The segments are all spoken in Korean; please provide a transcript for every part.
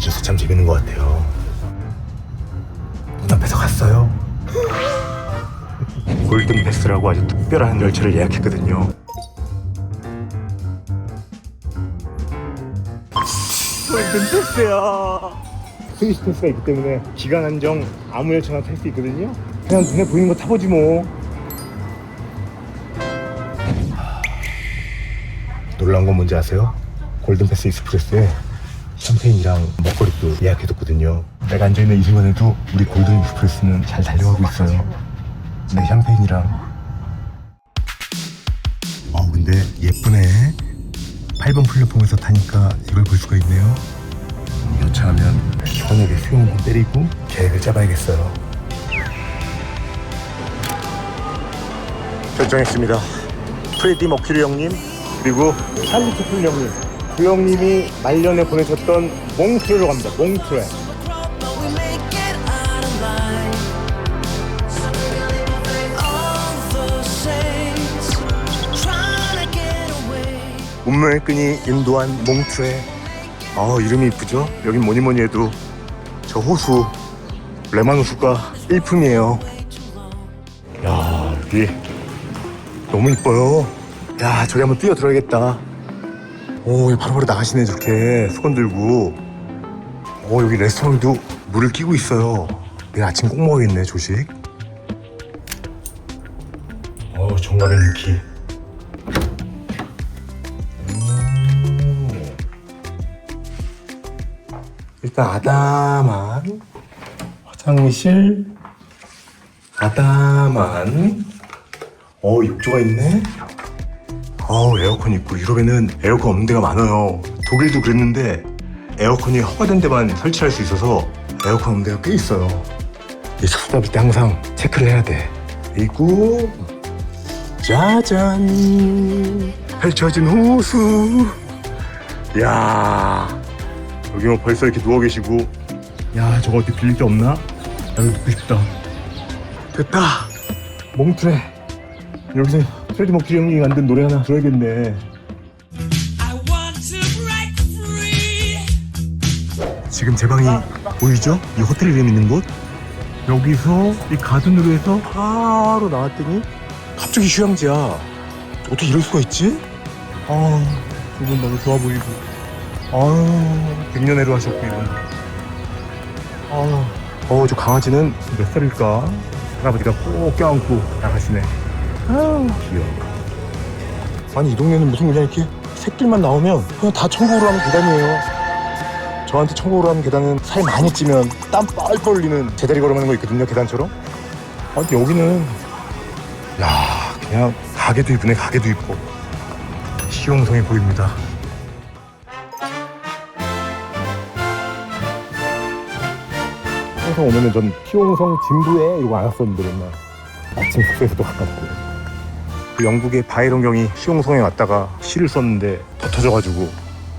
있어서 참 재밌는 것 같아요. 눈앞에서 갔어요. 골든 패스라고 아주 특별한 열차를 예약했거든요. 골든 패스야. 스위스 패스가 있기 때문에 기간 한정 아무 열차나 탈 수 있거든요. 그냥 눈에 보이는 거 타보지 뭐. 놀라운 건 뭔지 아세요? 골든 패스 익스프레스에 샴페인이랑 먹거리도 예약해뒀거든요. 내가 앉아있는 이 순간에도 우리 골든 익스프레스는 잘 달려가고 있어요. 네, 샴페인이랑. 어, 근데 예쁘네. 8번 플랫폼에서 타니까 이걸 볼 수가 있네요. 여차하면 시원하게 수영 한번 때리고 계획을 짜봐야겠어요. 결정했습니다. 프레디 머큐리 형님 그리고 찰리 채플 형님 그 형님이 말년에 보내셨던 몽트레로 갑니다. away. 운명의 끈이 인도한 몽트레. 아 이름이 이쁘죠? 여긴 뭐니 뭐니 해도 저 호수 레만 호수가 일품이에요. 야 여기 너무 이뻐요. 야 저기 한번 뛰어들어야겠다. 오 바로바로 나가시네 저렇게 수건 들고. 오 여기 레스토랑도 물을 끼고 있어요. 내일 아침 꼭 먹어야겠네 조식. 어 정갈의 느낌. 일단 아담한 화장실 아담한 어 욕조가 있네 어 에어컨 있고. 유럽에는 에어컨 없는 데가 많아요. 독일도 그랬는데 에어컨이 허가된 데만 설치할 수 있어서 에어컨 없는 데가 꽤 있어요. 이 잡을 때 항상 체크를 해야 돼. 있고 짜잔. 펼쳐진 호수. 야 여기 뭐 벌써 이렇게 누워 계시고. 야 저거 어디 빌릴 데 없나? 나 여기 눕고 싶다. 됐다. 몽트레. 여기서 프레디 머큐리 형이 만든 노래 하나 들어야겠네. 지금 제 방이 보이죠? 이 호텔 이름 있는 곳 여기서 이 가든으로 해서 바로 나왔더니 갑자기 휴양지야 어떻게 이럴 수가 있지? 아 두 분 너무 좋아 보이고 아유 백년해로 하셨고 이분 아 어 저 강아지는 몇 살일까? 할아버지가 꼭 껴안고 나가시네 아유 귀여워. 아니 이 동네는 무슨 그냥 이렇게 새끼만 나오면 그냥 다 천국으로 하는 계단이에요. 저한테 천국으로 하는 계단은 살 많이 찌면 땀 뻘뻘 흘리는 제자리 걸어가는 거 있거든요 계단처럼. 아 근데 여기는 야 그냥 가게도 이쁘네 가게도 이뻐 시용성이 보입니다. 항상 오면은 전 시용성 진부에 이러고 안 왔었는데 맨날 아침 숙소에서도 가깝고 그 영국의 바이런 경이 시용성에 왔다가 시를 썼는데 더 터져가지고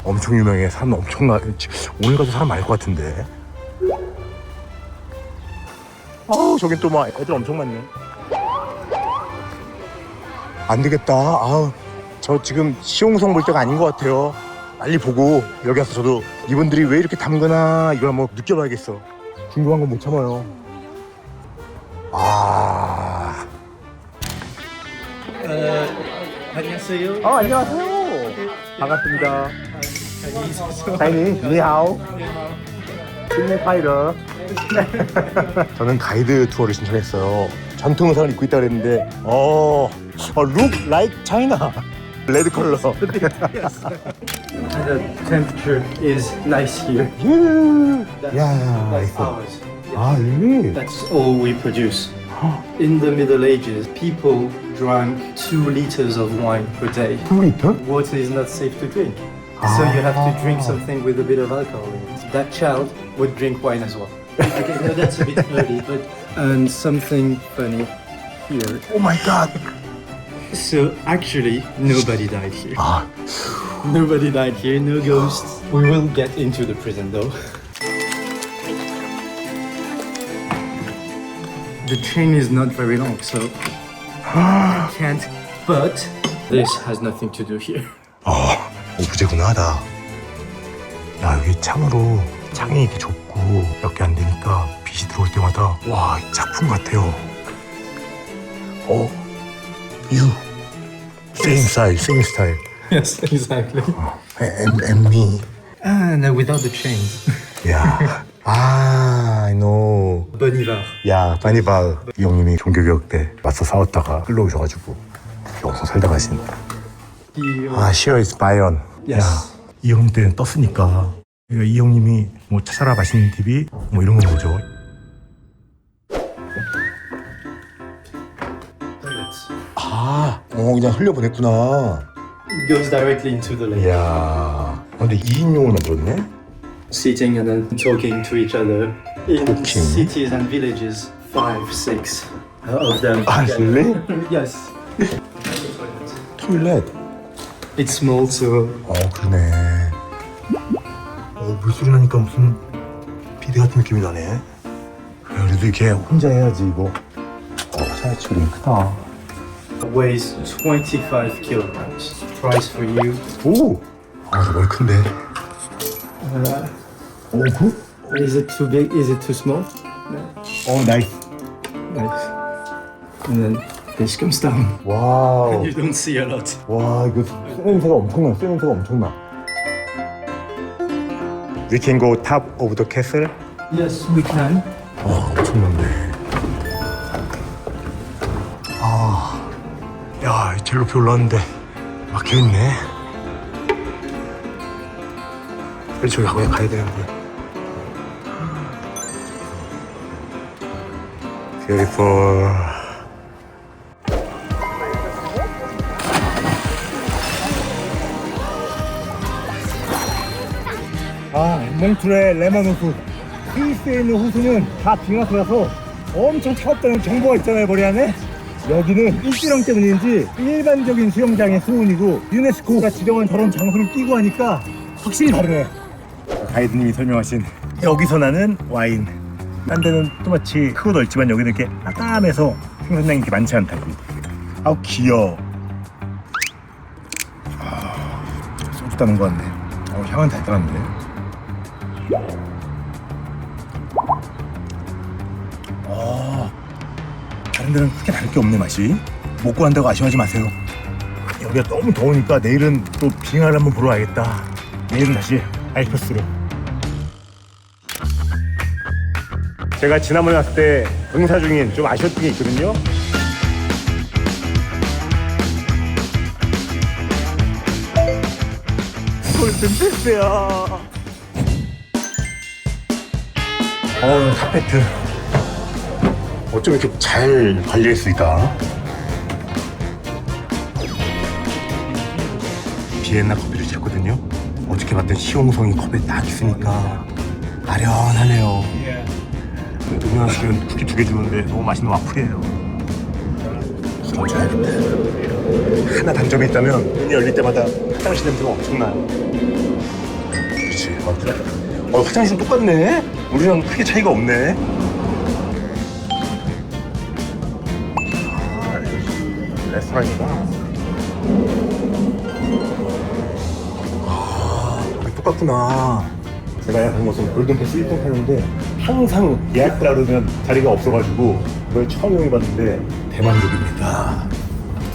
엄청 유명해. 사람 엄청나 오늘 가도 사람 많을 것 같은데. 아우 저긴 또 막 애들 엄청 많네. 안 되겠다. 아우 저 지금 시용성 볼 때가 아닌 것 같아요. 빨리 보고 여기 와서 저도 이분들이 왜 이렇게 담그나 이걸 한번 느껴봐야겠어. 궁금한 건 못 참아요. 아 안녕하세요. 어, 안녕하세요. 반갑습니다. 사인이 니하오. 신내 파이러. 저는 가이드 투어를 신청했어요. 전통 의상을 입고 있다 그랬는데, 어, 어, look like China. 레드 컬러. The temperature is nice here. 유. That's, 야, that's 있어. ours. 아, really? That's all we produce. In the Middle Ages, people drank two liters of wine per day. Two liter? Water is not safe to drink. Ah. So you have to ah. drink something with a bit of alcohol in it. That child would drink wine as well. okay, no, that's a bit early, but and something funny here. Oh my god! So actually, nobody died here. Ah. Nobody died here, no ghosts. We will get into the prison though. the chain is not very long, so I can't. But this has nothing to do here. 어, 오브제구나, 나. 야, 여기 참으로 창이 이렇게 좁고 몇 개 안 되니까 빛이 들어올 때마다 와 작품 같아요. 어, you same style, same style. Yes, exactly. And, and me. Ah, no, without the chains. 야, 아, I know. Bonivar. 야, 파니발 이 형님이 종교개혁 때 맞서 싸웠다가 흘러오셔가지고 여기서 살다 가신. 아, Here is Byron. Yes. 야, 이 형님 때는 떴으니까. 그러니까 이 형님이 뭐 찾아라 맛있는 TV 뭐 이런 건 거죠. toilets. 아, 어 그냥 흘려보냈구나. It goes directly into the lake. 이야, 아, 근데 2인용을 만들었네? Sitting and then talking to each other. In Talking. cities and villages, five, six of them. 아, really? Yes. 토일렛. It's small, so 어, 그러네. 어, 물소리 나니까 무슨 비대 같은 느낌이 나네. 그래도 이렇게 혼자 해야지, 이거. 어, 사야치 그림 크다. weighs 25 kilograms. Price for you. 오! 아, 저 머리 큰데. 오, 그? Is it too big? Is it too small? 어, 나이스. Nice. And then this comes down. 와우. You don't see a lot. 와, 이거 쇠 냄새가 엄청나, 쇠 냄새가 엄청나. We can go top of the castle. Yes, we can. 와, 엄청난데. 아, 야, 제일 높이 올라왔는데 막혀있네. 빨리 저기 가야 되는데. Beautiful. 아, 몽트레 레마노프. 스위스에 있는 호수는 다 빙하수라서 엄청 차갑다는 정보가 있잖아요 머리 안에 여기는 일지령 때문인지 일반적인 수영장의 수온이고 유네스코가 지정한 저런 장소를 끼고 하니까 확실히 다르네 가이드님이 설명하신 여기서 나는 와인 딴 데는 또마치 크고 넓지만 여기는 이렇게 따담해서 생산량이 이렇게 많지 않다고 아우 귀여워. 아, 소주 따는 거 같네. 어, 향은 달달한데. 다른 데는 크게 다를 게 없네 맛이. 먹고 한다고 아쉬워하지 마세요. 여기가 너무 더우니까 내일은 또 빙하를 한번 보러 가야겠다. 내일은 다시 알프스로 제가 지난번에 왔을 때 응사 중인 좀 아쉬웠던 게 있거든요 골든 패스야 어 카페트 어쩜 이렇게 잘 관리했을까? 비엔나 커피를 쳤거든요. 어떻게 봤든 시용성이 컵에 딱 있으니까 아련하네요. 동양 씨는 쿠키 두 개 주는데 너무 맛있는 와플이에요. 더 줘야겠다. 하나 단점이 있다면 문이 열릴 때마다 화장실 냄새가 엄청나요. 그렇지. 맞더라. 어, 화장실은 똑같네. 우리랑 크게 차이가 없네. 레스토랑이다. 아, 똑같구나. 제가 예약한 곳은 골든패스 1등 타는데 항상 예약하라 그러면 자리가 없어가지고 이걸 처음 이용해봤는데 대만족입니다.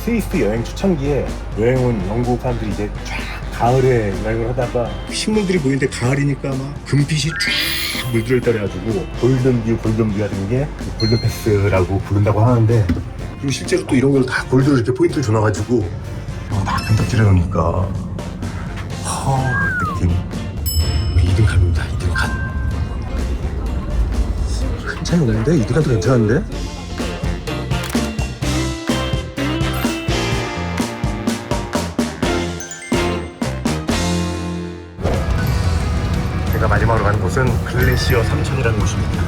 스위스 여행 초창기에 여행 온 영국 사람들이 이제 쫙 가을에 여행을 하다가 신문들이 보이는데 가을이니까 막 금빛이 쫙 물들어 있다 그래가지고 골든뷰 골든뷰 하는 게 골든패스라고 부른다고 하는데 그리고 실제로 또 이런 걸 다 골드로 이렇게 포인트를 줘놔가지고 어, 다 근덕질해 놓으니까 허 차이 없는데? 2등 칸도 괜찮은데? 제가 마지막으로 가는 곳은 글래시어 삼천이라는 곳입니다.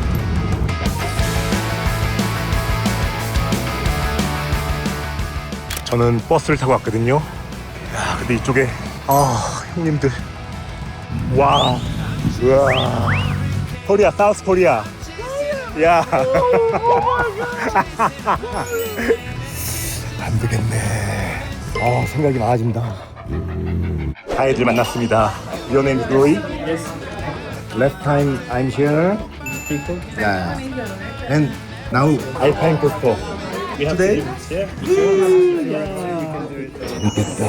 저는 버스를 타고 왔거든요. 야, 근데 이쪽에 아 형님들. 와, 우와, 코리아, 사우스 코리아. 야, 안 되겠네. 어, 생각이 많아진다. 가이드를 만났습니다. Your name is Roy? Yes. last time I'm here. Yeah. And now Alpine coaster. Today? 재밌겠다.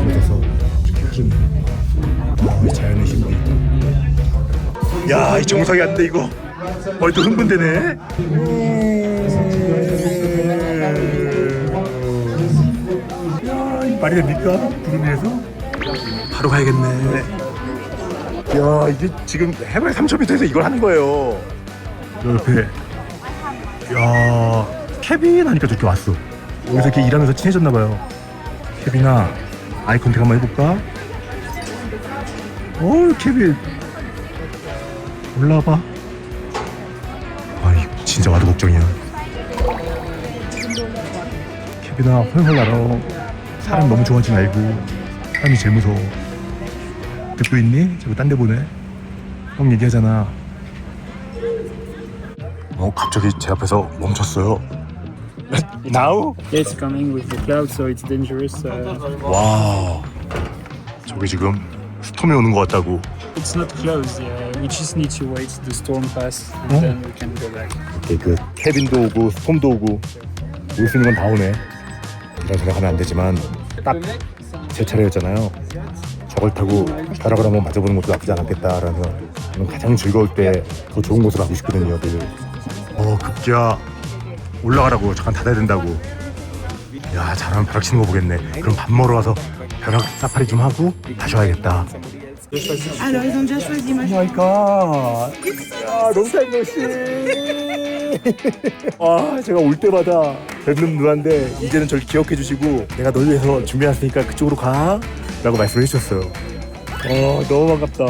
저도 야, 이 정상이 안 돼 이거. 머리 또 흥분되네. 야, 이 말이 됩니까? 구름 위에서? 바로 가야겠네. 야, 이게 지금 해발 3,000m에서 이걸 하는 거예요. 저 옆에. 야, 케빈 하니까 저렇게 왔어. 여기서 이렇게 일하면서 친해졌나 봐요. 케빈아, 아이 컨택 한번 해볼까? 어, 케빈. 올라와봐. 아이, 진짜 와도 걱정이야. 케빈아, 헐헐 날아. 사람 너무 좋아하지 말고. 사람이 제일 무서워. 듣고 있니? 저거 딴데 보네. 형 얘기하잖아. 어, 갑자기 제 앞에서 멈췄어요. Now? It's coming with the cloud, so it's dangerous. Uh, 와. 저기 지금 스톰이 오는 것 같다고. It's not closed. Yeah, we just need to wait the storm pass, and Oh. then we can go back. 이렇게 그 케빈도 오고 스톰도 오고 올 수 있는 건 다 오네. 이런 생각하면 안 되지만 딱 제 차례였잖아요. 저걸 타고 벼락을 한번 맞아보는 것도 나쁘지 않았겠다라는 저는 가장 즐거울 때 더 좋은 곳을 가고 싶거든요. 늘. 어 급기야 올라가라고 잠깐 닫아야 된다고. 야 잘하면 벼락 치는 거 보겠네. 그럼 밥 먹으러 와서 벼락 사파리 좀 하고 다시 와야겠다. Alors, ils ont déjà choisi ma 마이 갓. 야, 롱타임 씨. 아, 제가 올 때마다 뵙는 누나인데 이제는 저를 기억해 주시고 내가 널 위해서 준비했으니까 그쪽으로 가. 라고 말씀을 해주셨어요. 어, 너무 반갑다.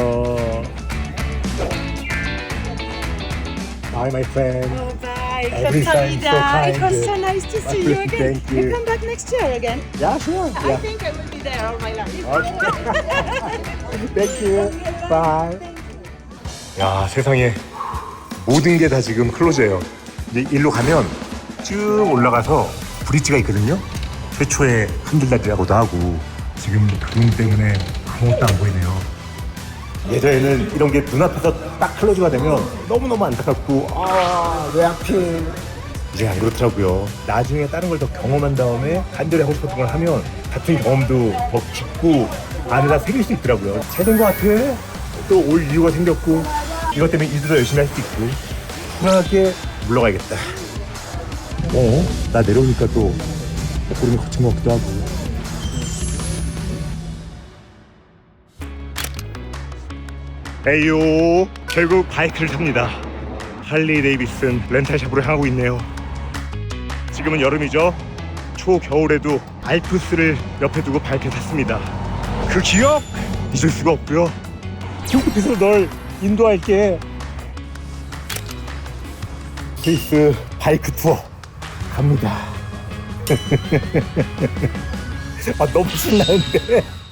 Hi, my friend. Every time so It was kind. so nice to see you again. Thank you. You come back next year again. Yeah, sure. I Yeah. think I will be there all my life. Thank you. Bye. 야 세상에 모든 게 다 지금 클로즈예요. 이제 일로 가면 쭉 올라가서 브릿지가 있거든요. 최초의 흔들다리라고도 하고 지금 구름 때문에 아무것도 안 보이네요. 예전에는 이런 게 눈앞에서 딱 클로즈가 되면 너무너무 안타깝고 아왜 하필 이제 안 그렇더라고요. 나중에 다른 걸 더 경험한 다음에 간절히 하고 싶었던 걸 하면 같은 경험도 더 깊고 안에다 새길 수 있더라고요. 잘된 것 같아. 또 올 이유가 생겼고 이것 때문에 일도 더 열심히 할 수 있고 편하게 물러가야겠다. 어? 나 내려오니까 또 구름이 거친 것 같기도 하고. 에이요 결국 바이크를 탑니다. 할리 데이비슨 렌탈샵으로 향하고 있네요. 지금은 여름이죠. 초겨울에도 알프스를 옆에 두고 바이크에 탔습니다. 그 기억 잊을 수가 없고요. 손끝에서 널 인도할게. 스위스 바이크 투어 갑니다. 아 너무 신나는데.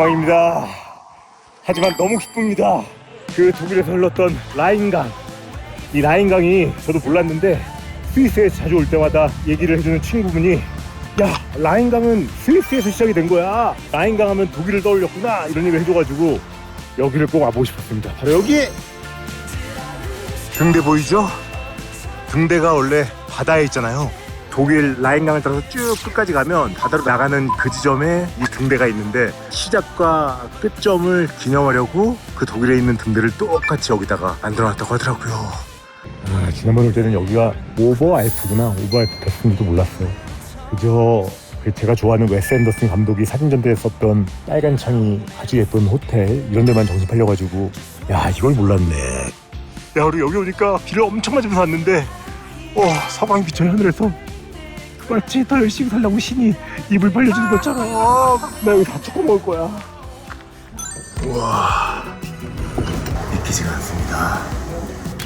엉망입니다. 하지만 너무 기쁩니다. 그 독일에서 흘렀던 라인강. 이 라인강이 저도 몰랐는데 스위스에 자주 올 때마다 얘기를 해주는 친구분이 야 라인강은 스위스에서 시작이 된 거야. 라인강 하면 독일을 떠올렸구나 이런 얘기를 해줘가지고 여기를 꼭 와보고 싶었습니다. 바로 여기 등대 보이죠? 등대가 원래 바다에 있잖아요. 독일 라인강을 따라서 쭉 끝까지 가면 바다로 나가는 그 지점에 이 등대가 있는데 시작과 끝점을 기념하려고 그 독일에 있는 등대를 똑같이 여기다가 만들어놨다고 하더라고요. 아, 지난번에 올 때는 여기가 오버 알프구나. 오버 알프 겼는지도 몰랐어요. 그저 그 제가 좋아하는 웨스 앤더슨 감독이 사진전대에 썼던 빨간 창이 아주 예쁜 호텔 이런 데만 정신 팔려가지고 야 이걸 몰랐네. 야 우리 여기 오니까 비를 엄청 맞으면서 왔는데 와 사방이 비쳐요 하늘에서 맞지? 더 열심히 살라고 신이 입을 벌려주는 거잖아 나 여기 다 초코 먹을 거야. 우와. 믿기지가 않습니다.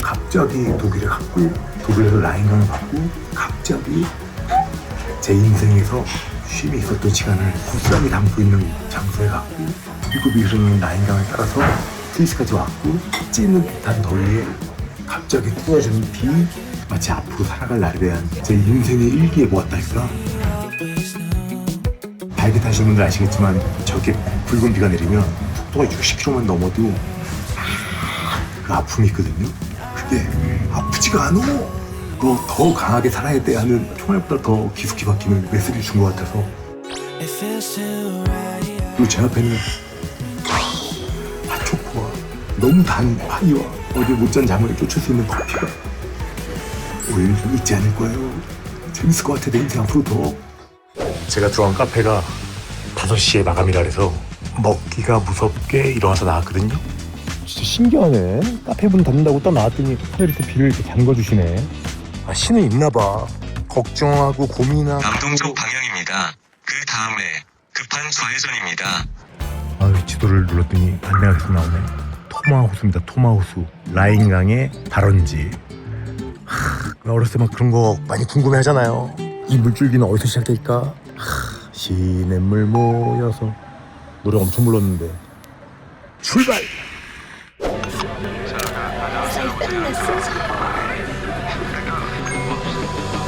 갑자기 독일에 갔고 독일에서 라인강을 받고 갑자기 제 인생에서 쉼이 있었던 시간을 고스란히 담고 있는 장소에 갔고 미국이 흐르는 라인강을 따라서 스위스까지 왔고 찌는 듯한 더위에 갑자기 뚫어지는 비 마치 앞으로 살아갈 날에 대한 제 인생의 일기에 모았달까. 발기 타시는 분들 아시겠지만 저렇게 붉은 비가 내리면 속도가 60km만 넘어도 아, 그 아픔이 있거든요. 그게 아프지가 않아. 그거 더 강하게 살아야 돼 하는 총알보다 더 깊숙이 박히는 메시지를 준 것 같아서. 그리고 제 앞에는 핫초코와 너무 단 파이와 어디 못잔 잠을 쫓을 수 있는 커피가 좀 있지 않을 거예요. 재밌을 것 같아 내 인생 앞으로 더 제가 들어간 카페가 5시에 마감이라 그래서 먹기가 무섭게 일어나서 나왔거든요. 진짜 신기하네. 카페 문 닫는다고 딱 나왔더니 이렇게 비를 이렇게 잠궈주시네. 아 신은 있나 봐. 걱정하고 고민하고. 남동쪽 방향입니다. 그 다음에 급한 좌회전입니다. 아유 지도를 눌렀더니 안내가 계속 나오네. 토마호수입니다 토마호수. 라인강의 발원지 하, 어렸을 때 막 그런 거 많이 궁금해 하잖아요 이 물줄기는 어디서 시작될까 하, 시냇물 모여서 노래 엄청 불렀는데 출발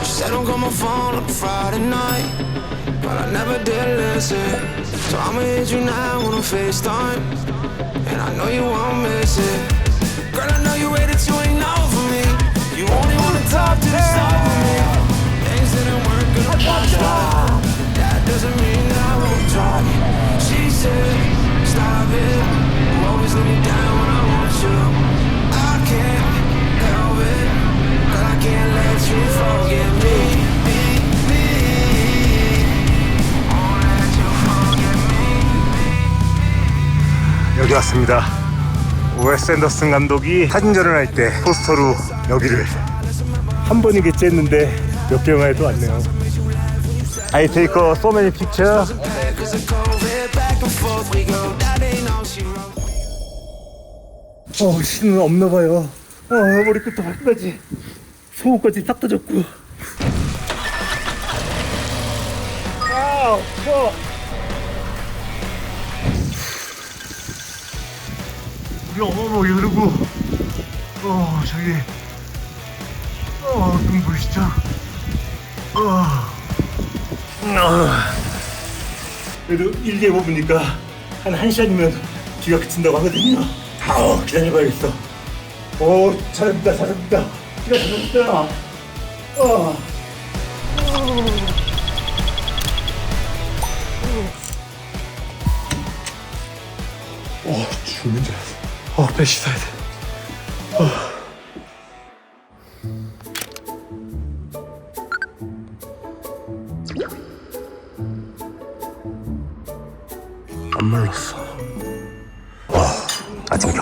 Said I'm gonna phone on Friday night, but I never did listen. So I'ma hit you now on a FaceTime, and I know you won't miss it. Girl, I know you waited to ain't know for me. You only wanna talk to the start with me. Things didn't work in the past. That doesn't mean I won't try. She said, stop it. You always let me down when I want you. I can't help it. Girl, I can't let you forget me. me, me. Won't let you forget me. 여기 왔습니다 웨스 앤더슨 감독이 사진전을 할 때 포스터로 여기를 한 번이겠지 했는데 몇 개만에도 왔네요 I take so many picture Cause of COVID, back and forth we go. That ain't all she wrote. 어, 신은 없나 봐요. 어, 머리끝부터 발끝까지 속옷까지 싹 다졌고. 아, 어. 우리 어마어마하게 흐르고, 어, 저기, 어, 눈 보이시죠? 어, 어. 그래도 일기에 보니까 한 1시간이면 비가 그친다고 하거든요. 아우, 기다려봐야겠어. 오, 잘합니다, 잘합니다. 비가 잘합니다. 어. 어, 죽는 줄 알았어. 어, 배 씻어야 돼. 안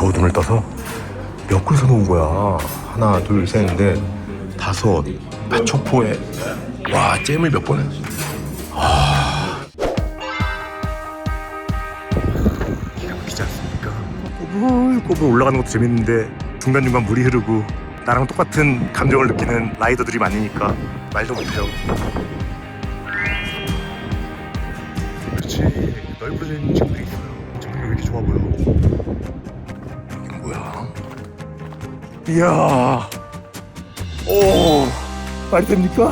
겨우 눈을 떠서 몇 그릇 사놓은 거야. 하나, 둘, 셋, 넷, 다섯. 파초포에 와 잼을 몇 번. 아. 기가 막히지 않습니까? 꼬불꼬불 올라가는 것도 재밌는데 중간중간 물이 흐르고 나랑 똑같은 감정을 느끼는 라이더들이 많으니까 말도 못해요. 그렇지 있는 친구들이 있어요. 저기 왜 이렇게 좋아 보여? 이야, 오, 말이 됩니까?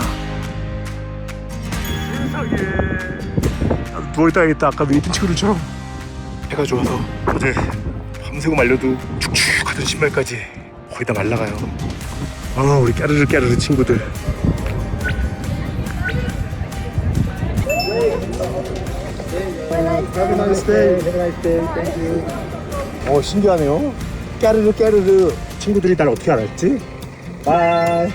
세상에. 나도 누워있다야겠다. 아까 있던 친구들처럼. 해가 좋아서 어제 밤새고 말려도 축축 하던 신발까지 거의 다 말라가요. 아, 우리 까르르 까르르 친구들. 어 신기하네요. 까르르 까르르 친구들이 날 어떻게 알았지? 바이.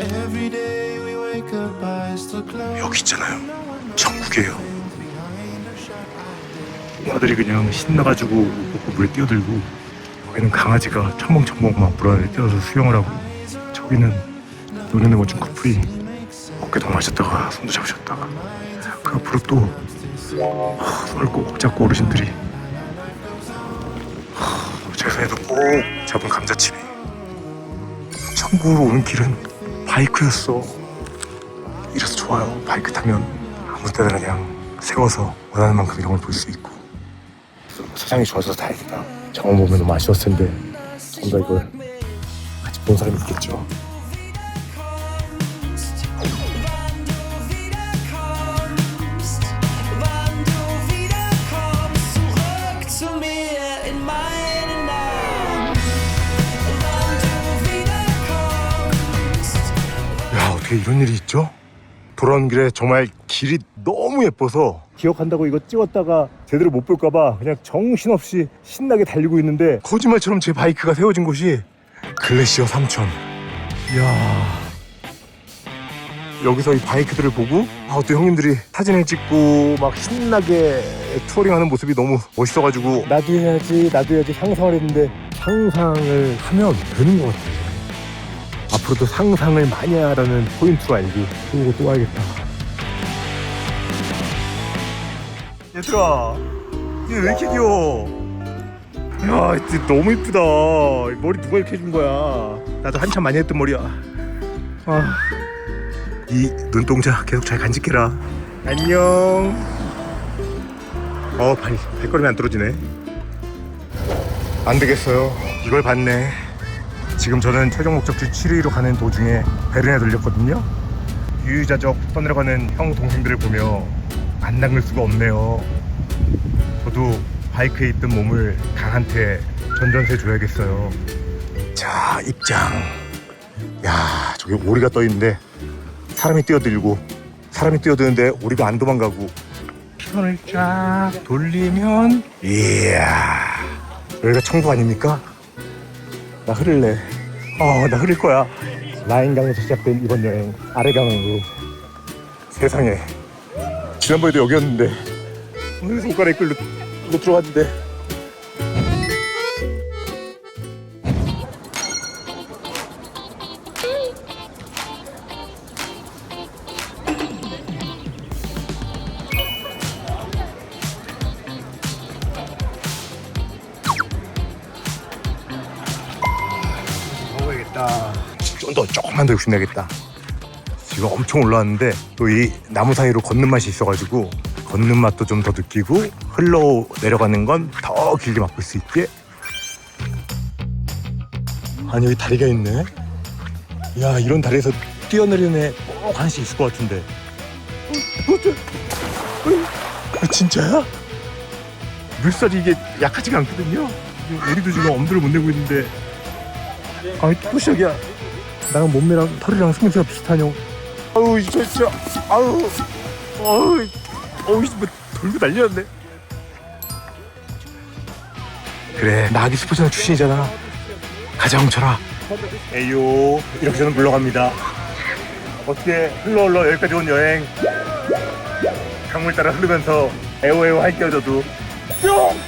Every day we wake up, eyes to close. 여기 있잖아요. 천국이에요. 아들이 그냥 신나가지고 꼭 물에 뛰어들고 여기는 강아지가 첨벙첨벙 막 물 안에 뛰어서 수영을 하고 저기는 노년에 멋진 커플이 어깨동 마셨다가 손도 잡으셨다가 그 앞으로 또 하, 손을 꼭 잡고 어르신들이 하, 제사에도 꼭 잡은 감자칩이 천국으로 오는 길은 바이크였어. 이래서 좋아요. 바이크 타면 아무 때나 그냥 세워서 원하는 만큼 이런 걸 볼 수 있고 세상이 좋아서 다행이다 정원 보면 너무 아쉬웠을 텐데 뭔가 이걸 같이 본 사람이 있겠죠. 야 어떻게 이런 일이 있죠? 돌아오는 길에 정말 길이 너무 예뻐서 기억한다고 이거 찍었다가 제대로 못 볼까봐 그냥 정신없이 신나게 달리고 있는데 거짓말처럼 제 바이크가 세워진 곳이 글래시어 삼촌. 이야. 여기서 이 바이크들을 보고 아, 또 형님들이 사진을 찍고 막 신나게 투어링하는 모습이 너무 멋있어가지고 나도 해야지 나도 해야지 상상을 했는데 상상을 하면 되는 것 같아요 앞으로도 상상을 많이 하라는 포인트로 알고 그리고 또 와야겠다 얘들아 얘 왜 이렇게 귀여워? 야 진짜 너무 이쁘다. 머리 누가 이렇게 해준 거야? 나도 한참 많이 했던 머리야. 아. 이 눈동자 계속 잘 간직해라. 안녕. 어 발, 발걸음이 안 떨어지네. 안 되겠어요. 이걸 봤네. 지금 저는 최종 목적지 7위로 가는 도중에 베른에 들렸거든요. 유유자적 떠내려가는 형 동생들을 보며 안 낚을 수가 없네요. 저도 바이크에 있던 몸을 강한테 전전세 줘야겠어요. 자 입장. 야 저기 오리가 떠 있는데 사람이 뛰어들고 사람이 뛰어드는데 오리가 안 도망가고 손을 쫙 돌리면 이야 여기가 천국 아닙니까? 나 흐를래. 어, 나 흐를 거야. 라인강에서 시작된 이번 여행 아래강으로 세상에 지난번에도 여기였는데 오늘 손가락 끌로 못 들어갔는데 먹어야겠다. 좀 더 조금만 더 욕심내겠다. 지금 엄청 올라왔는데 또 이 나무 사이로 걷는 맛이 있어가지고 걷는 맛도 좀 더 느끼고 흘러 내려가는 건 더 길게 맛볼 수 있게. 아니 여기 다리가 있네. 야 이런 다리에서 뛰어내리는 애 꼭 하나씩 있을 것 같은데. 어, 진짜야? 물살이 이게 약하지가 않거든요. 우리도 지금 엄두를 못 내고 있는데 아이 또 시작이야 나랑 몸매랑 털이랑 생김새가 비슷하냐 아우 저 진짜 아우 어우 어우 뭐 돌고 난리났네. 그래 나 아기 스포츠는 출신이잖아. 가자 홍철아. 에이요. 이렇게 저는 물러갑니다. 어떻게 흘러 흘러 여기까지 온 여행? 강물 따라 흐르면서 에오에오 할 끼어져도. 뿅